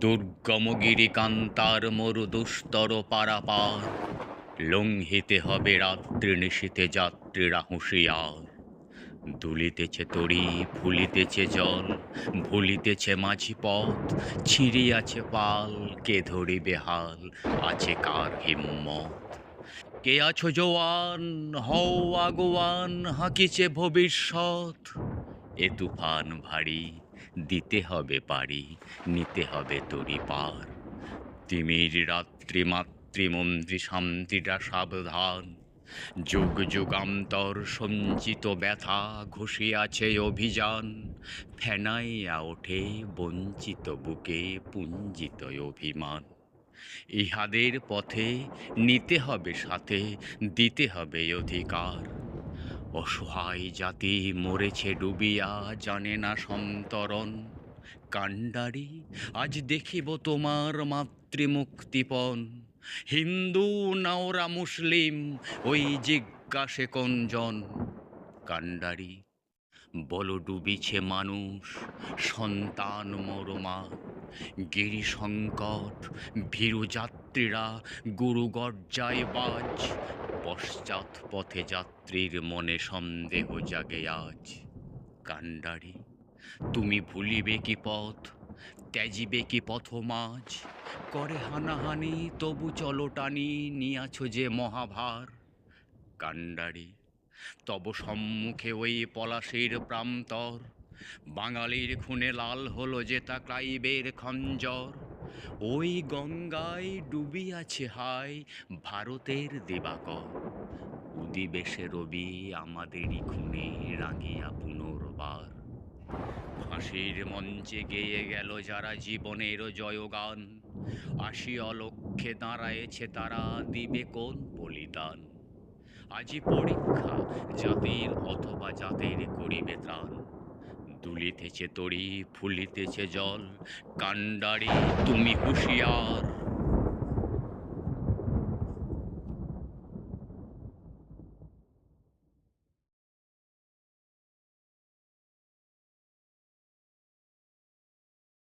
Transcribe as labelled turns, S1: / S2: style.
S1: দুর্গমগিরি কান্তার মরু দুস্তর পারাপার। লঙ্ঘিতে হবে রাত্রি নিশীতে যাত্রীরা হুঁশিয়ার। দুলিতেছে তরি ফুলিতেছে জল, ভুলিতেছে মাঝি পথ, ছিঁড়িয়াছে পাল, কে ধরিবে হাল, আছে কার হিম্মত? কে আছো জোয়ান, হও আগুয়ান, হাঁকিছে ভবিষ্যৎ? এ তুফান ভারী দিতে হবে পারি, নিতে হবে তরি পার। তিমির রাত্রি মাতৃমন্ত্রী শান্তিটা সাবধান। যুগ যুগান্তর সঞ্চিত ব্যথা ঘুষিয়াছে অভিযান। ফেনাইয়া ওঠে বঞ্চিত বুকে পুঞ্জিত অভিমান। ইহাদের পথে নিতে হবে সাথে, দিতে হবে অধিকার। অসহায় জাতি মরেছে ডুবিয়া, জানে না সন্তরণ। কাণ্ডারি, আজ দেখিব তোমার মাতৃমুক্তিপণ। হিন্দু নাওরা মুসলিম, ওই জিজ্ঞাসে কোনজন? কাণ্ডারি বল ডুবিছে মানুষ, সন্তান মরমার গিরি সংকট ভীরু যাত্রীরা গুরু গর্জায় বাজ, পশ্চাৎ পথে যাত্রীর মনে সন্দেহ জাগে আজ। কাণ্ডারি, তুমি ভুলিবে কি পথ, ত্যাজিবে কি পথ মাঝ? করে হানাহানি, তবু চলো টানি, নিয়াছ যে মহাভার। কাণ্ডারি তব সম্মুখে ওই পলাশির প্রান্তর। বাঙালির খুনে লাল হলো যে তা ক্লাইবের খঞ্জর। ওই গঙ্গায় ডুবিয়াছে হায় ভারতের দিবাকর। উদিবেশে রবি আমাদেরই খুনে রাঙিয়া পুনর্বার। ফাঁসির মঞ্চে গেয়ে গেল যারা জীবনের জয়গান। আসি অলক্ষে দাঁড়ায়েছে তারা দিবে কোন বলিদান? আজি পরীক্ষা জাতির অথবা জাতির করিবে ত্রাণ। দুলিতেছে তরি ফুলিতেছে জল কাণ্ডারি তুমি হুঁশিয়ার।